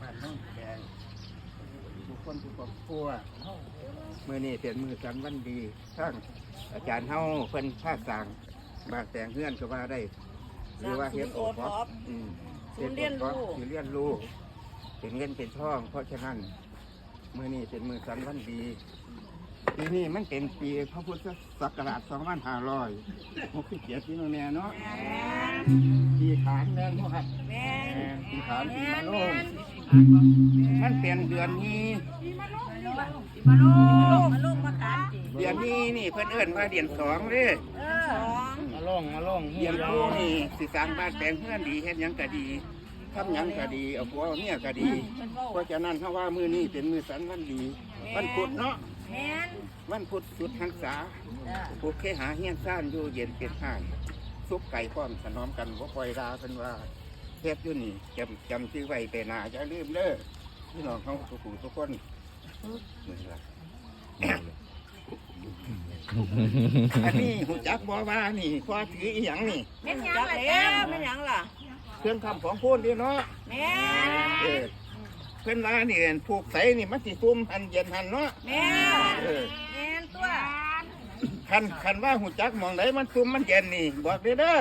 บ้านน้องแกงทุกคนทุกครอบครัวเมื่อนี้เป็นมือสันวันดีทั้งอาจารย์เฮาเพิ่นภาคต่างบางแต่งเฮือนก็ว่าได้ หรือว่าเฮ็ดโอทอปอืมศูนย์เรียนรู้ ศูนย์เรียนรู้เป็นเงินเป็นทอง เพราะฉะนั้นเมื่อนี้เป็นมือสันวันดีปีนี้มันเป็นปีพระพุทธศักราช2500หกสิบเจ็ดพี่น้องแม่เนาะปีขานแม่นบ่ครับ แม่น ปีขานปีมะโรงมันเป็นเดือนนี้มาลูกมาลูกมาการเดือนนี้นี่เพิ่นเอิ้นว่าเดือนสองเด้อเออสองมาล่องมาล่องเดือนผู้นี่สิสร้างบ้านแปลงเพื่อนดีเฮ็ดหยังก็ดีทำหยังก็ดีเอาผัวเอาเมียก็ดี เพราะฉะนั้นเขาว่ามือนี้เป็นมือสันวันดีวันพุธเนาะมันพุธสุดหันษาจ้ะผูกเคหาเฮียนซ่านอยู่เย็นเป็นห้างซุปไก่พร้อมสนอมกันบ่ปล่อยดาเป็นว่า ฮ็ดอยู่นี่จำจำชื่อไว้แต่หนาจะลืมเด้อพี่น้องเขาทุกผู้ทุกคนนี่ล่ะอันนี้หูจักบ่ว่านี่พอถืออีหยังนี่แม่นหยังล่ะจ้าแม่นหยังล่ะเครื่องคำของพูนดีเนาะแม่นเออเพิ่นว่านี่ผูกใสนี่มันสิซุ่มหันเย็นหันเนาะแม่นเออแม่นตัวคันคันว่าหูจักหมองไหนมันซุ่มมันเย็นนี่บอกเด้อเด้อ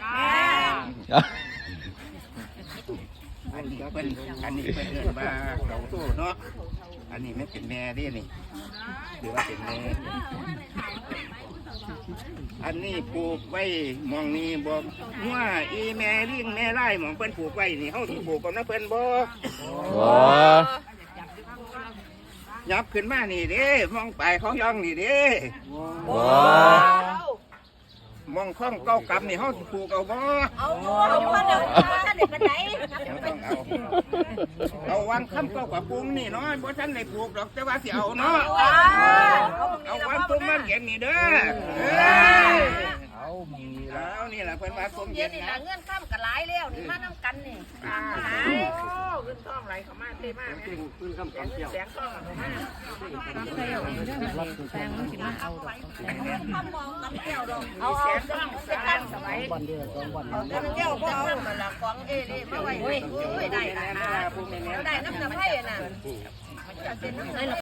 แม่นอันนี้ เพิ่นอันนี้เพิ่นเรียกว่าเขาตู้เนาะอันนี้ไม่เป็นแม่เดินี่หรือว่าเป็นแม่อันนี้ปลูกไว้หมองนี้บอกว่าอีแม่ลิงแม่ไล่หมองเพิ่นปลูกไว้นี่เฮาสิปลูกกับน้าเพิ่นบ่ว้ายับขึ้นมานี่เด้มองไปของย่องนี่เด้ว้า มองข้องเก้ากำนี่เฮาสิปลูกเอาบ่เอาเอาพ่อเดี๋ยวท่านเด็กเป็นไหนเอาต้องเอาเอาวางคำเก้ากับปรุงนี่เนาะบ่ทันได้ปลูกดอกแต่ว่าสิเอาเนาะเอาเอาวันตุ้มมันเย็นนี่เด้อเออเอามึงนี่เอานี่ล่ะเพิ่นว่าตุ้มเย็เย็นนนี่นะนะเงื่อนข้ามกันหลายแล้วนี่มาน้ำกันนี่หลาย เงินทองไหลเข้ามาเต็มมากเงินคำของเที่ยวแสงทองเข้ามาเอาแสนต้องแสนสมัยวันเดียวสองวันเอาแต่มันเจ้าก็เอามาละกองเอเล่มาไว้เว้ยเฮ้ยได้ละได้น้ำหนักให้น่ะ